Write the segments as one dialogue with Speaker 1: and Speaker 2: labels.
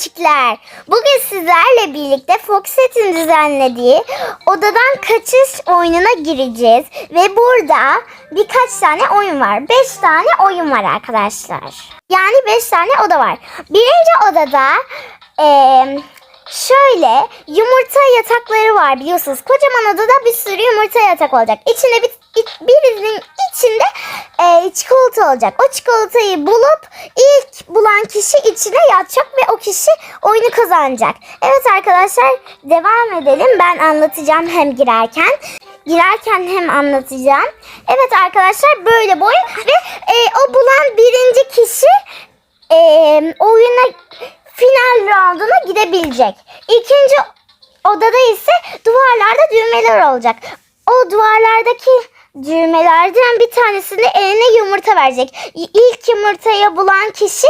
Speaker 1: Ponçikler. Bugün sizlerle birlikte Foxet'in düzenlediği odadan kaçış oyununa gireceğiz. Ve burada birkaç tane oyun var. 5 tane oyun var arkadaşlar. Yani 5 tane oda var. Birinci odada eee, şöyle yumurta yatakları var biliyorsunuz. Kocaman odada bir sürü yumurta yatak olacak. İçinde bir, birinin içinde eee, çikolata olacak. O çikolatayı bulup ilk bulan kişi içine yatacak ve o kişi oyunu kazanacak. Evet arkadaşlar devam edelim. Ben anlatacağım hem girerken. Girerken hem anlatacağım. Evet arkadaşlar böyle bir oyun ve e, o bulan birinci kişi e, oyuna final rounduna gidebilecek. İkinci odada ise duvarlarda düğmeler olacak. O duvarlardaki düğmelerden bir tanesini eline yumurta verecek. İlk yumurtayı bulan kişi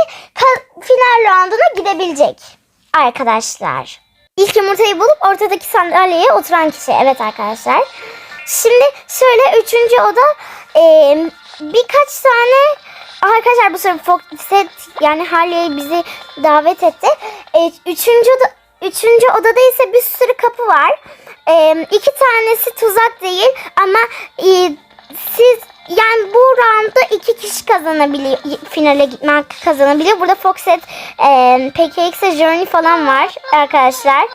Speaker 1: final rounduna gidebilecek. Arkadaşlar. İlk yumurtayı bulup ortadaki sandalyeye oturan kişi. Evet arkadaşlar. Şimdi şöyle üçüncü oda eee, birkaç tane arkadaşlar bu sefer Foxet yani Harley bizi davet etti. E, üçüncü oda, üçüncü odada ise bir sürü kapı var. E, iki tanesi tuzak değil ama e, siz yani bu roundda iki kişi kazanabiliyor. Finale gitmek kazanabiliyor. Burada Foxet, e, PKX Journey falan var arkadaşlar.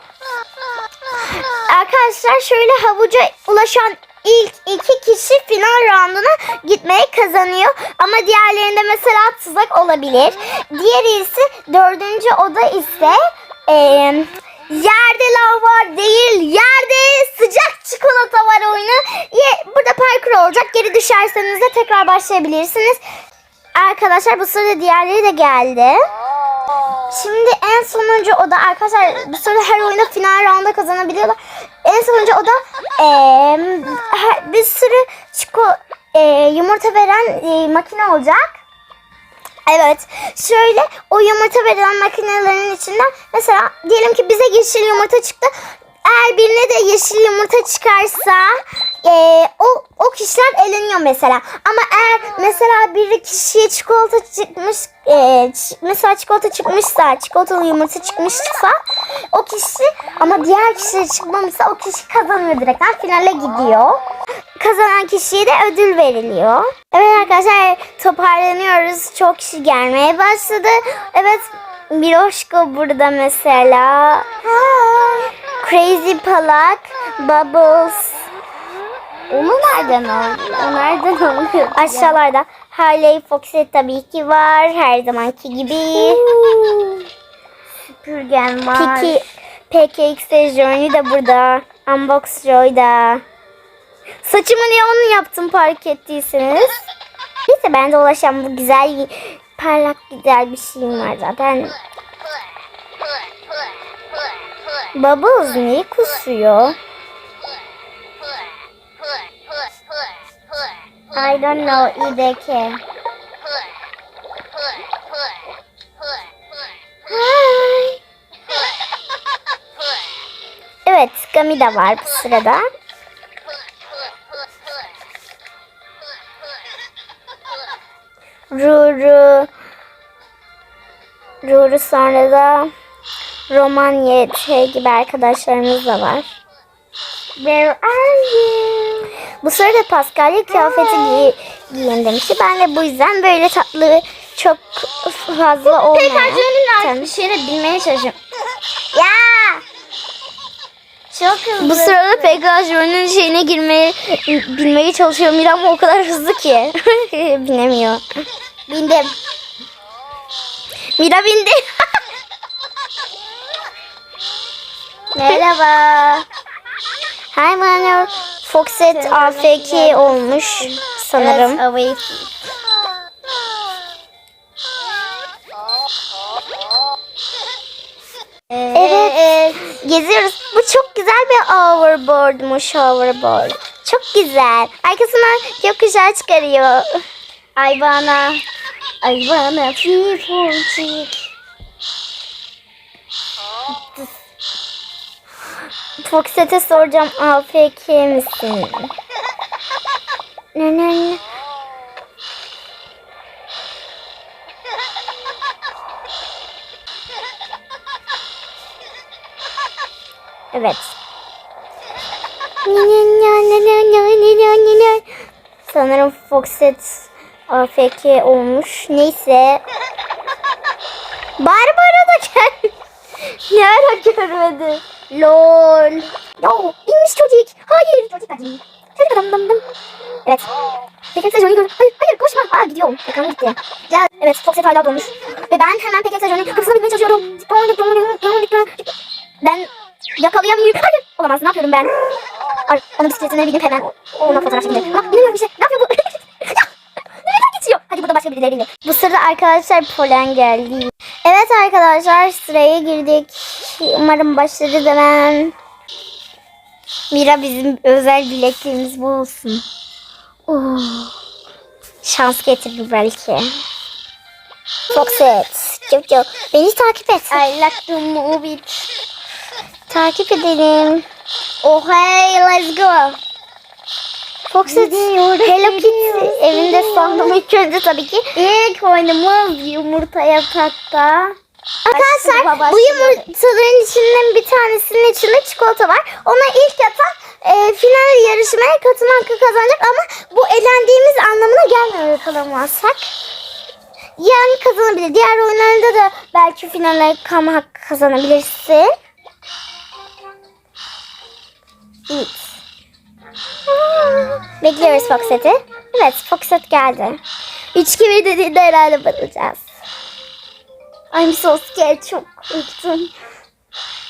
Speaker 1: Arkadaşlar şöyle havuca ulaşan ilk iki kişi final rounduna gitmeye kazanıyor. Ama diğerlerinde mesela tuzak olabilir. Diğeri ise dördüncü oda ise eee, yerde lav var değil yerde sıcak çikolata var oyunu. Ye, burada parkur olacak. Geri düşerseniz de tekrar başlayabilirsiniz. Arkadaşlar bu sırada diğerleri de geldi. Şimdi en sonuncu oda arkadaşlar bu sırada her oyunda final rounda kazanabiliyorlar. En sonuncu oda eee, her- bir sürü çiko, eee, yumurta veren eee, makine olacak. Evet. Şöyle o yumurta verilen makinelerin içinden mesela diyelim ki bize yeşil yumurta çıktı. Eğer birine de yeşil yumurta çıkarsa eee, o, o kişiler eleniyor mesela. Ama eğer mesela bir kişiye çikolata çıkmış ç- mesela çikolata çıkmışsa çikolatalı yumurta çıkmışsa o kişi ama diğer kişiye çıkmamışsa o kişi kazanıyor direkt. finale gidiyor. Kazanan kişiye de ödül veriliyor. Evet arkadaşlar toparlanıyoruz. Çok kişi gelmeye başladı. Evet Miroşko burada mesela. Crazy Palak, Bubbles. Onu nereden? O nereden oluyor? Aşağılarda Harley Foxet tabii ki var. Her zamanki gibi.
Speaker 2: Süpürgen var.
Speaker 1: Peki PKX Journey de burada. Unbox Joy da. Saçımı niye onu yaptım fark ettiyseniz. Neyse ben de ulaşan bu güzel parlak güzel bir şeyim var zaten. Bubbles niye kusuyor? I don't know İdeki. Hi. Evet Gami de var bu sırada. Ruru. Ruru sonra da Roman YT gibi arkadaşlarımız da var. Where are you? Bu sırada Paskalya kıyafeti giy giyin demişti. Ben de bu yüzden böyle tatlı çok fazla olmayan.
Speaker 2: Pekajo'nun bir şeyini bilmeye çalışıyorum.
Speaker 1: Ya!
Speaker 2: Çok hızlı.
Speaker 1: Bu sırada Pegajo'nun şeyine girmeye bilmeye çalışıyor Mira ama o kadar hızlı ki. Binemiyor. Bindim. Mira bindi. Merhaba. Hi Mano. Foxet AFK olmuş sanırım.
Speaker 2: Evet,
Speaker 1: Evet. Geziyoruz. Bu çok güzel bir hoverboardmuş hoverboard. Çok güzel. Arkasından gökkuşağı çıkarıyor.
Speaker 2: Ay bana. Ay bana. Fiforcik.
Speaker 1: Foxet'e soracağım AFK misin? Ne ne ne? Evet. Sanırım Foxet AFK olmuş. Neyse. Barbara da gel. ne ara görmedi. Lol. Yo, inmiş çocuk. Hayır. Çocuk acı. Çocuk adam dam dam. Evet. Peki Johnny gördüm. Hayır, hayır koşma. Aa gidiyorum. Ekran gitti. Gel. Evet, Foxet hala donmuş. Ve ben hemen Peki Johnny'nin kapısına gitmeye çalışıyorum. Ben yakalayamıyorum. Hayır. Olamaz. Ne yapıyorum ben? Ay, onun bisikletine binip hemen ona fotoğraf çekeceğim. Bak bilmiyorum bir şey. Ne yapıyor bu? ya, nereden geçiyor? Hadi burada başka birileriyle. Bu sırada arkadaşlar polen geldi. Evet arkadaşlar sıraya girdik. Umarım başlarız hemen. Mira bizim özel bilekliğimiz bu olsun. Oh. Şans getirir belki. Foxet. Çok çok. Beni takip et.
Speaker 2: I like to move it.
Speaker 1: Takip edelim.
Speaker 2: Oh hey let's go.
Speaker 1: Foxet. Hello Kitty evinde sandım ilk önce tabii ki.
Speaker 2: İlk oyunumuz yumurta yatakta.
Speaker 1: Arkadaşlar bu yumurtaların içinden bir tanesinin içinde çikolata var. Ona ilk atan e, final yarışmaya katılma hakkı kazanacak ama bu elendiğimiz anlamına gelmiyor yakalamazsak. Yani kazanabilir. Diğer oyunlarda da belki finale kalma hakkı kazanabilirsin. Evet. Bekliyoruz Foxet'i. Evet Foxet geldi. 3-2-1 dediğinde herhalde batacağız. I'm so scared. Çok korktum.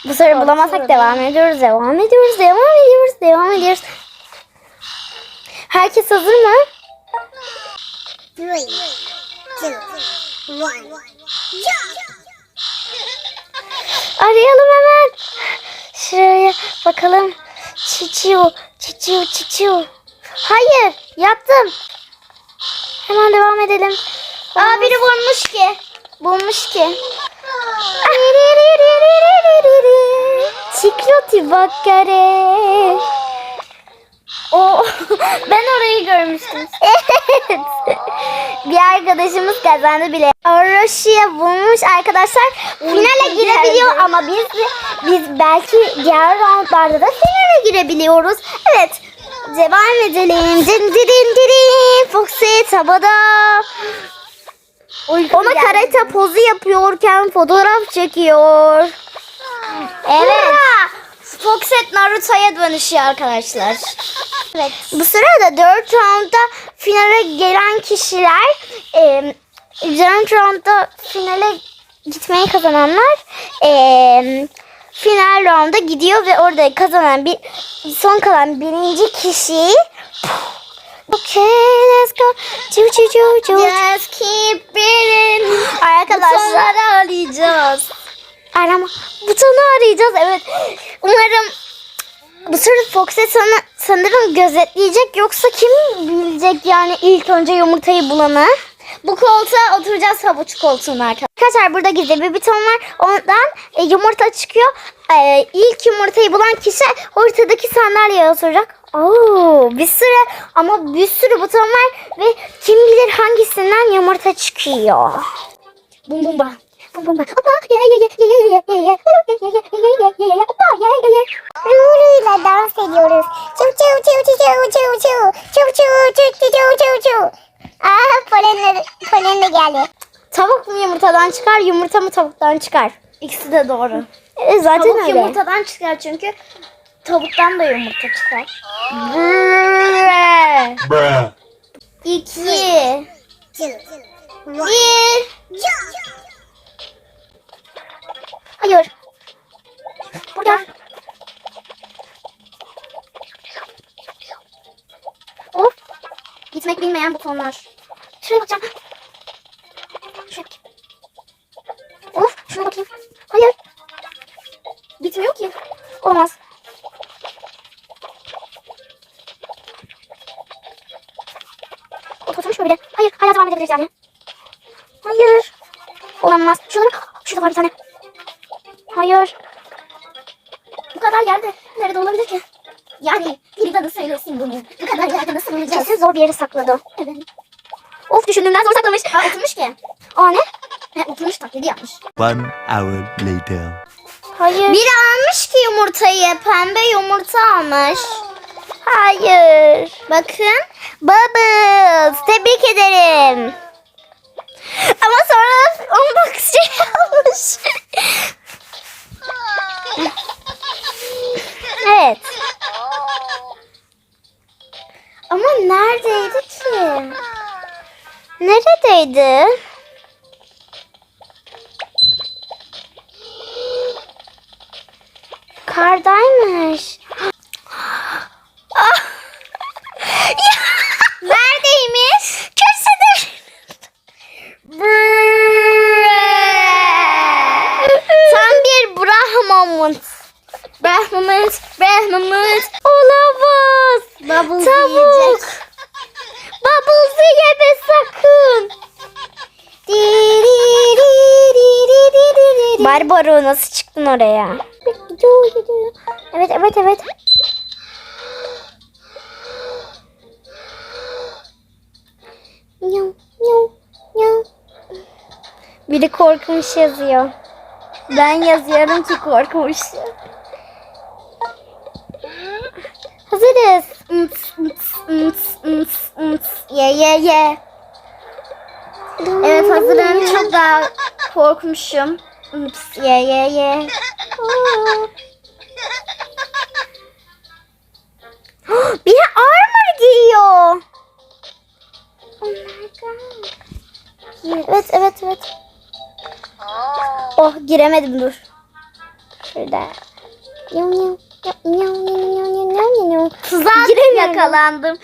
Speaker 1: Bu sefer bulamazsak devam ediyoruz, devam ediyoruz, devam ediyoruz, devam ediyoruz. Herkes hazır mı?
Speaker 3: Three, two, one!
Speaker 1: Arayalım hemen. Şuraya bakalım. Çiçiu, çiçiu, çiçiu. Hayır, yaptım. Hemen devam edelim. Aa biri bulmuş ki. Bulmuş ki. Çikloti bakkare. O ben orayı görmüştüm. Evet. Bir arkadaşımız kazandı bile. Oroşi'ye bulmuş arkadaşlar. Finale girebiliyor ama biz biz belki diğer roundlarda da finale girebiliyoruz. Evet. Devam edelim. Din din din Foxy tabada. Ona karate pozu yapıyorken fotoğraf çekiyor. Evet. Foxet Naruto'ya dönüşüyor arkadaşlar. Evet. Bu sırada 4 roundda finale gelen kişiler e, 4 roundda finale gitmeyi kazananlar e, final rounda gidiyor ve orada kazanan bir son kalan birinci kişi Okay, let's go. Çu çu çu çu.
Speaker 2: Just keep breathing.
Speaker 1: Arkadaşlar
Speaker 2: arayacağız.
Speaker 1: arama butonu arayacağız. Evet. Umarım bu sırada Fox'e sana, sanırım gözetleyecek yoksa kim bilecek yani ilk önce yumurtayı bulanı?
Speaker 2: Bu koltuğa oturacağız havuç koltuğuna arkadaşlar.
Speaker 1: Arkadaşlar burada gizli bir buton var. Ondan e, yumurta çıkıyor. E, ilk yumurtayı bulan kişi ortadaki sandalyeye oturacak. Oo, bir sürü ama bir sürü buton var ve kim bilir hangisinden yumurta çıkıyor.
Speaker 2: Bum bum bam.
Speaker 1: Bum bum bam. Opa ye ye ye ye ye ye ye. Opa ye ye ye. Nuruyla dans ediyoruz. Çu çu çu çu çu çu çu. Çu çu çu çu çu çu. Aa polen polen de geldi. Tavuk mu yumurtadan çıkar, yumurta mı tavuktan çıkar?
Speaker 2: İkisi de doğru.
Speaker 1: E, zaten
Speaker 2: Tavuk
Speaker 1: öyle.
Speaker 2: yumurtadan çıkar çünkü tavuktan da yumurta çıkar.
Speaker 4: Bruh.
Speaker 2: İki. Bir.
Speaker 1: Hayır. Burada. Of. Gitmek bilmeyen butonlar. Şuraya bakacağım. Şuraya bakayım. Of şuna bakayım. Hayır. Gitmiyor ki. Olmaz. Oturmuş mu bile? Hayır. Hala devam edebiliriz yani. Hayır. Olamaz. Şurada bak. Şurada var bir tane. Hayır.
Speaker 2: Bu kadar yerde nerede olabilir ki? Yani bir de söylesin bunu. Bu kadar yerde nasıl bulacağız?
Speaker 1: Kesin zor bir yere sakladı.
Speaker 2: Evet.
Speaker 1: Of düşündüğümden zor saklamış.
Speaker 2: Ha oturmuş ki.
Speaker 1: Aa ne?
Speaker 2: He oturmuş taklidi yapmış.
Speaker 4: One hour later.
Speaker 1: Hayır. Biri almış ki yumurtayı. Pembe yumurta almış. Hayır. Bakın. Bubbles. Tebrik ederim. Ama sonra onun bak şey almış. evet. Neredeydi ki? Neredeydi? Kardaymış. Ah! Ya! Neredeymiş? Köşede. Tam bir Brahmamut. Brahmamut, Brahmamut. Olamaz.
Speaker 2: Bubbles
Speaker 1: Tavuk. Bubbles'ı yeme sakın. Barbaro nasıl çıktın oraya? Gidiyor gidiyor. Evet evet evet. Miau, miau, miau. Biri korkmuş yazıyor. Ben yazıyorum ki korkmuş. Hazırız. Ye ye ye. Evet hazırım. Çok daha korkmuşum. Oops, yeah, yeah, yeah. bir de armor giyiyor. Oh my god. Evet, evet, evet. Oh, giremedim dur. Şurada. Yum yum.
Speaker 2: Tuzak
Speaker 1: yakalandım.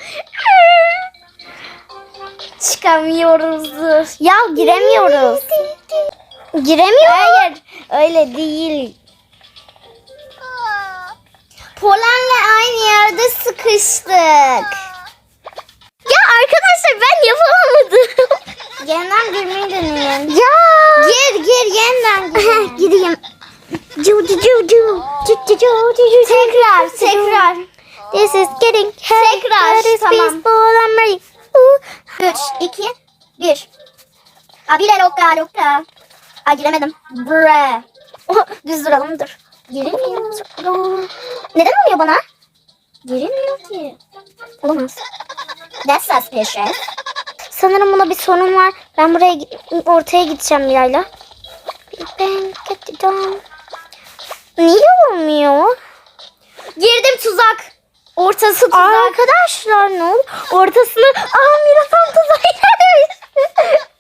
Speaker 1: Çıkamıyoruz. Ya giremiyoruz. Giremiyoruz. Hayır öyle değil. Polen'le aynı yerde sıkıştık.
Speaker 2: Aa giremedim. Bre.
Speaker 1: Oh, Düz duralım dur.
Speaker 2: Giremiyor.
Speaker 1: Neden oluyor bana?
Speaker 2: Giremiyor ki.
Speaker 1: Olamaz.
Speaker 2: That's suspicious.
Speaker 1: Sanırım buna bir sorun var. Ben buraya ortaya gideceğim Miray'la. Ben gideceğim. Niye olmuyor?
Speaker 2: Girdim tuzak.
Speaker 1: Ortası tuzak. Arkadaşlar ne oldu? Ortasını... Aa Mira tam tuzağa.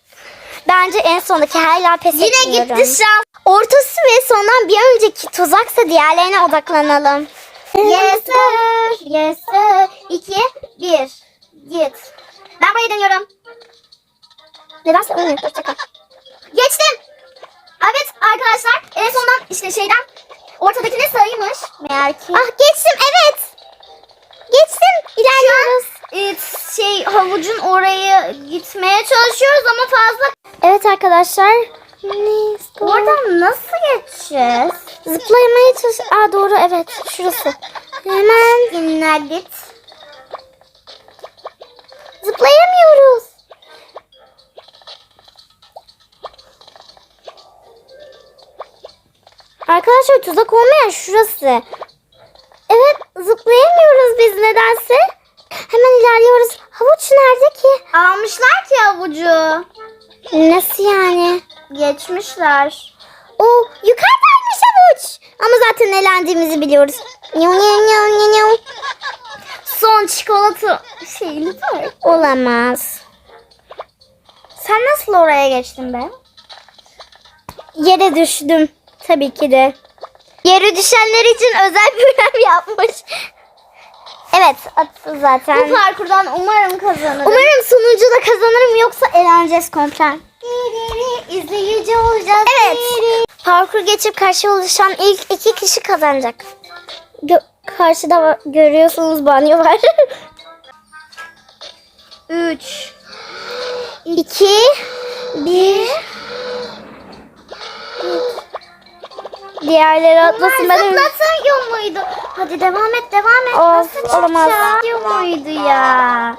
Speaker 1: Bence en sondaki hala pes
Speaker 2: Yine
Speaker 1: etmiyorum.
Speaker 2: gitti şans.
Speaker 1: Ortası ve sondan bir önceki tuzaksa diğerlerine odaklanalım.
Speaker 2: Yes sir. Yes sir. 2, 1. Git. Ben burayı deniyorum.
Speaker 1: Nedense olmuyor. Dur çakal.
Speaker 2: Geçtim. Evet arkadaşlar en sondan işte şeyden ortadakine sayıymış. Meğer ki.
Speaker 1: Ah geçtim evet. Geçtim. İlerliyoruz.
Speaker 2: e, şey havucun oraya gitmeye çalışıyoruz ama fazla.
Speaker 1: Evet arkadaşlar.
Speaker 2: Oradan nasıl geçeceğiz?
Speaker 1: Zıplamaya çalış... Aa doğru evet. Şurası. Hemen
Speaker 2: Nugget.
Speaker 1: zıplayamıyoruz. Arkadaşlar tuzak olmayan şurası. Evet zıplayamıyoruz biz nedense. Hemen ilerliyoruz. Havuç nerede ki?
Speaker 2: Almışlar ki havucu.
Speaker 1: Nasıl yani?
Speaker 2: Geçmişler.
Speaker 1: O yukarıdaymış havuç. Ama zaten eğlendiğimizi biliyoruz. Nyav nyav nyav nyav nyav.
Speaker 2: Son çikolata şeyli var.
Speaker 1: Olamaz.
Speaker 2: Sen nasıl oraya geçtin be?
Speaker 1: Yere düştüm. Tabii ki de. Yere düşenler için özel bölüm yapmış. Evet attı zaten.
Speaker 2: Bu parkurdan umarım kazanırım.
Speaker 1: Umarım sonuncu da kazanırım yoksa eğleneceğiz komple.
Speaker 2: izleyici olacağız.
Speaker 1: Evet. Parkur geçip karşı oluşan ilk iki kişi kazanacak. Gö- karşıda var- görüyorsunuz banyo var.
Speaker 2: 3
Speaker 1: 2 1 Diğerleri atlasın ben
Speaker 2: Zıplatıyor muydu? Hadi devam et devam et.
Speaker 1: Of,
Speaker 2: Nasıl
Speaker 1: olamaz.
Speaker 2: çıkacak? muydu ya?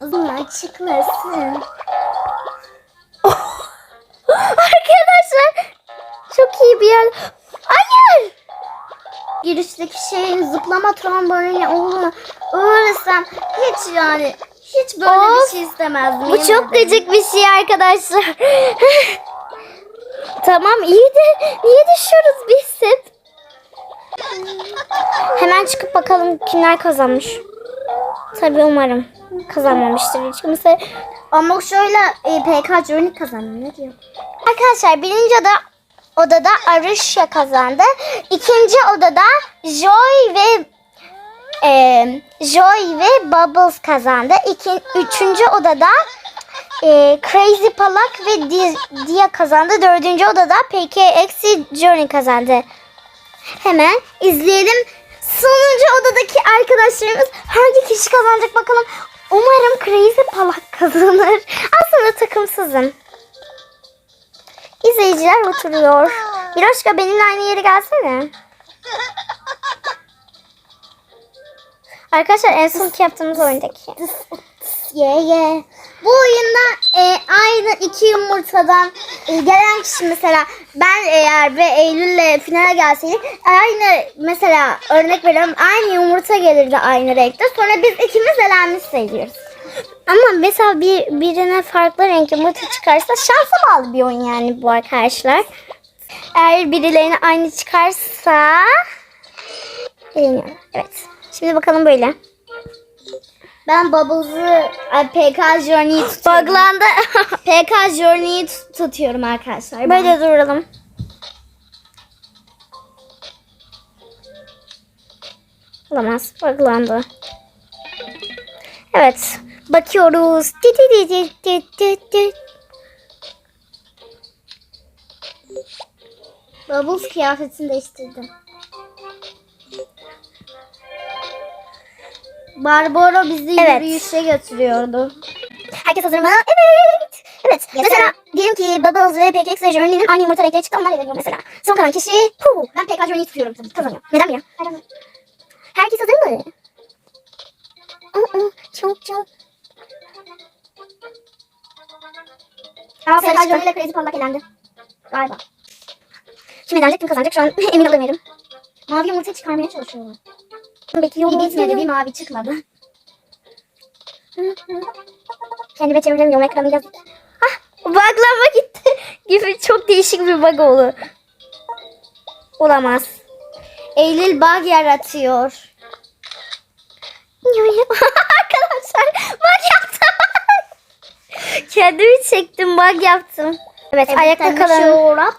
Speaker 2: Uzun çıkmasın.
Speaker 1: Arkadaşlar Çok iyi bir yer. Hayır.
Speaker 2: Girişteki şeyin zıplama trambolini olduğunu öğrensem hiç yani hiç böyle
Speaker 1: Of,
Speaker 2: bir şey istemezdim.
Speaker 1: Bu çok gıcık bir şey arkadaşlar. tamam iyi de niye düşüyoruz biz hep? Hemen çıkıp bakalım kimler kazanmış. Tabii umarım kazanmamıştır hiç kimse.
Speaker 2: Ama şöyle e, PK Journey kazandı. Ne diyor?
Speaker 1: Arkadaşlar birinci oda odada Arusha kazandı. İkinci odada Joy ve e, Joy ve Bubbles kazandı. İki, üçüncü odada e, Crazy Palak ve Di- Dia kazandı. Dördüncü odada PKX Journey kazandı. Hemen izleyelim. Sonuncu odadaki arkadaşlarımız hangi kişi kazanacak bakalım. Umarım Crazy Palak kazanır. Aslında takımsızım. İzleyiciler oturuyor. Miroşka benimle aynı yere gelsene. Arkadaşlar en sonki yaptığımız oyundaki.
Speaker 2: Ye ye. Bu oyunda e, aynı iki yumurtadan e, gelen kişi mesela ben eğer ve Eylül'le finale gelseydik aynı mesela örnek veriyorum aynı yumurta gelirdi aynı renkte. Sonra biz ikimiz elenmiş sayılıyoruz.
Speaker 1: Ama mesela bir birine farklı renk yumurta çıkarsa şansa bağlı bir oyun yani bu arkadaşlar. Eğer birilerine aynı çıkarsa eleniyor. Evet. Şimdi bakalım böyle.
Speaker 2: Ben Bubbles'ı PK Journey'i tutuyorum.
Speaker 1: Buglandı.
Speaker 2: PK Journey'i tut- tutuyorum arkadaşlar.
Speaker 1: Böyle duralım. Olamaz. Buglandı. Evet. Bakıyoruz. Di di di di di di di.
Speaker 2: Bubbles kıyafetini değiştirdi. Barbaro bizi
Speaker 1: Evet.
Speaker 2: yürüyüşe götürüyordu.
Speaker 1: Herkes hazır mı? Evet. Evet. Mesela diyelim ki Bubbles ve PKX ve Journey'nin aynı yumurta renkleri çıktı. Onlar eleniyor mesela. Son kalan kişi Puh.
Speaker 2: Ben PK Journey'i tutuyorum tabii.
Speaker 1: Kazanıyor. Neden mi? Herkes hazır mı? Aa, çok çok.
Speaker 2: Aa, PK. Journey ile Crazy Parlak elendi. Galiba.
Speaker 1: Kim elenecek kim kazanacak şu an emin olamıyorum.
Speaker 2: Mavi yumurta çıkarmaya çalışıyorlar.
Speaker 1: Bekliyorum.
Speaker 2: Bir bitmedi bir mavi çıkmadı.
Speaker 1: Kendime çeviremiyorum ekranı yazık. Ah buglanma gitti. Gibi çok değişik bir bug oldu. Olamaz.
Speaker 2: Eylül bug yaratıyor.
Speaker 1: Arkadaşlar bug yaptım. Kendimi çektim bug yaptım. Evet ayakta kalalım.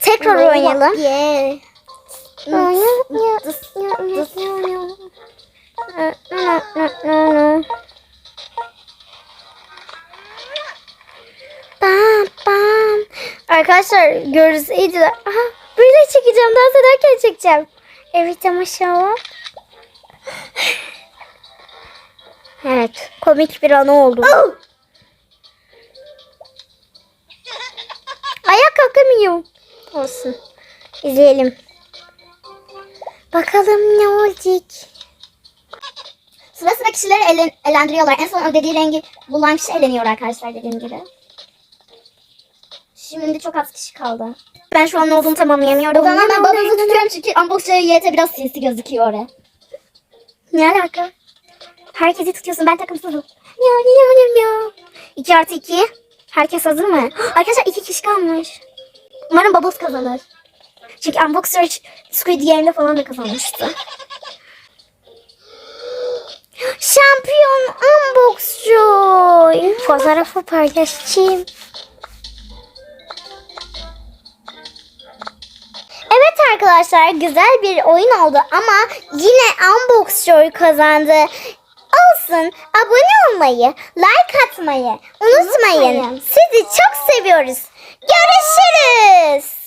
Speaker 1: Tekrar oynayalım.
Speaker 2: Yeah.
Speaker 1: Arkadaşlar görseydiler. Aha, böyle çekeceğim. Dans ederken çekeceğim. Evet ama maşallah. Evet. Komik bir an oldu. Ayak kalkamıyorum. Olsun. İzleyelim. Bakalım ne olacak.
Speaker 2: Sıra sıra kişileri elen, elendiriyorlar. En son o dediği rengi bulan kişi eleniyor arkadaşlar dediğim gibi. Şimdi çok az kişi kaldı.
Speaker 1: Ben şu an ne olduğunu tamamlayamıyorum.
Speaker 2: O zaman ben babamızı tutuyorum çünkü unboxer YT biraz sinsi gözüküyor oraya.
Speaker 1: Ne alaka? Herkesi tutuyorsun. Ben takımsızım. Ya ya ya ya. 2 artı 2. Herkes hazır mı? Arkadaşlar iki kişi kalmış. Umarım Bubbles kazanır. Çünkü Unboxer Squid Game'de falan da kazanmıştı. Şampiyon Unboxer. Fotoğrafı paylaşayım. Evet arkadaşlar güzel bir oyun oldu ama yine Unboxer kazandı. Olsun abone olmayı, like atmayı.
Speaker 2: Unutmayın.
Speaker 1: Sizi çok seviyoruz. Görüşürüz.